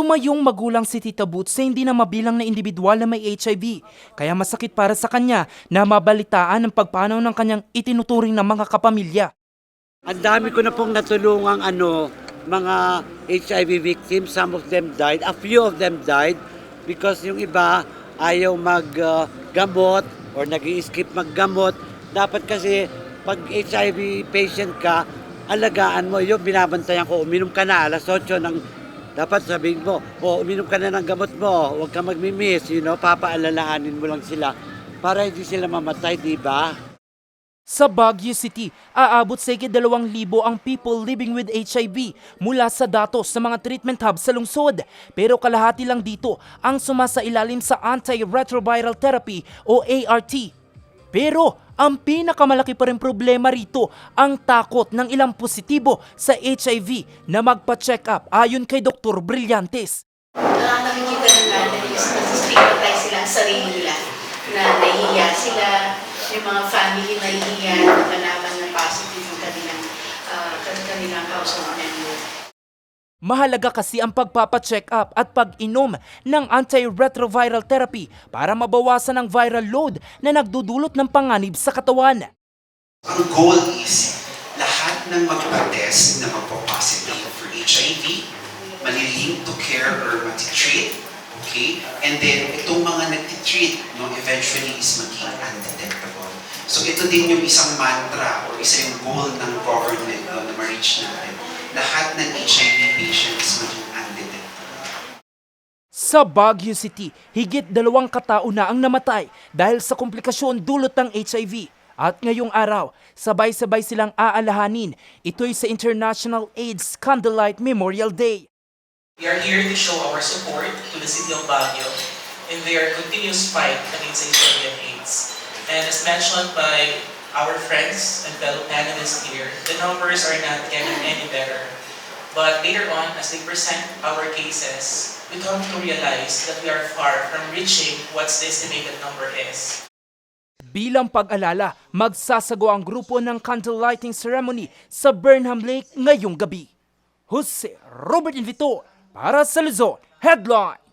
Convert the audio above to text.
Tumayong magulang si Tita Boots sa hindi na mabilang na individual na may HIV. Kaya masakit para sa kanya na mabalitaan ang pagpanaw ng kanyang itinuturing ng mga kapamilya. Ang dami ko na pong natulungang ano, mga HIV victims. Some of them died. A few of them died because yung iba ayaw maggamot or nag skip maggamot. Dapat kasi pag HIV patient ka, alagaan mo. Yung binabantayan ko, uminom ka na alas 8 ng dapat sabihin mo, o uminom ka na ng gamot mo, huwag ka magmimiss, you know, papaalalahanin mo lang sila para hindi sila mamatay, di ba? Sa Baguio City, aabot sa higit 2,000 ang people living with HIV mula sa datos sa mga treatment hub sa lungsod. Pero kalahati lang dito ang sumasailalim sa antiretroviral therapy o ART. Pero ang pinakamalaki pa rin problema rito ang takot ng ilang positibo sa HIV na magpa-check up ayon kay Dr. Brillantes. Ah, nakikita na is nasistigmatize sila ang sarili nila na nahihiya sila, yung mga family nahihiya na malaman na positive yung kanilang, uh, kanilang household member. Mahalaga kasi ang pagpapacheck up at pag-inom ng antiretroviral therapy para mabawasan ang viral load na nagdudulot ng panganib sa katawan. Ang goal is lahat ng magpa-test na magpo-positive for HIV, malilink to care or matitreat, okay? And then, itong mga nagtitreat, no, eventually is maging undetectable. So ito din yung isang mantra or isa yung goal ng government no, na ma-reach natin. Lahat ng HIV patients maging. Sa Baguio City, higit dalawang katao na ang namatay dahil sa komplikasyon dulot ng HIV. At ngayong araw, sabay-sabay silang aalahanin. Ito'y sa International AIDS Candlelight Memorial Day. We are here to show our support to the city of Baguio in their continuous fight against HIV and AIDS. And as mentioned by our friends and fellow panelists here, the numbers are not getting any better. But later on, as they present our cases, we come to realize that we are far from reaching what the estimated number is. Bilang pag-alala, magsasagawa ang grupo ng candle lighting ceremony sa Burnham Lake ngayong gabi. Jose Robert Invitor para sa Luzon Headline.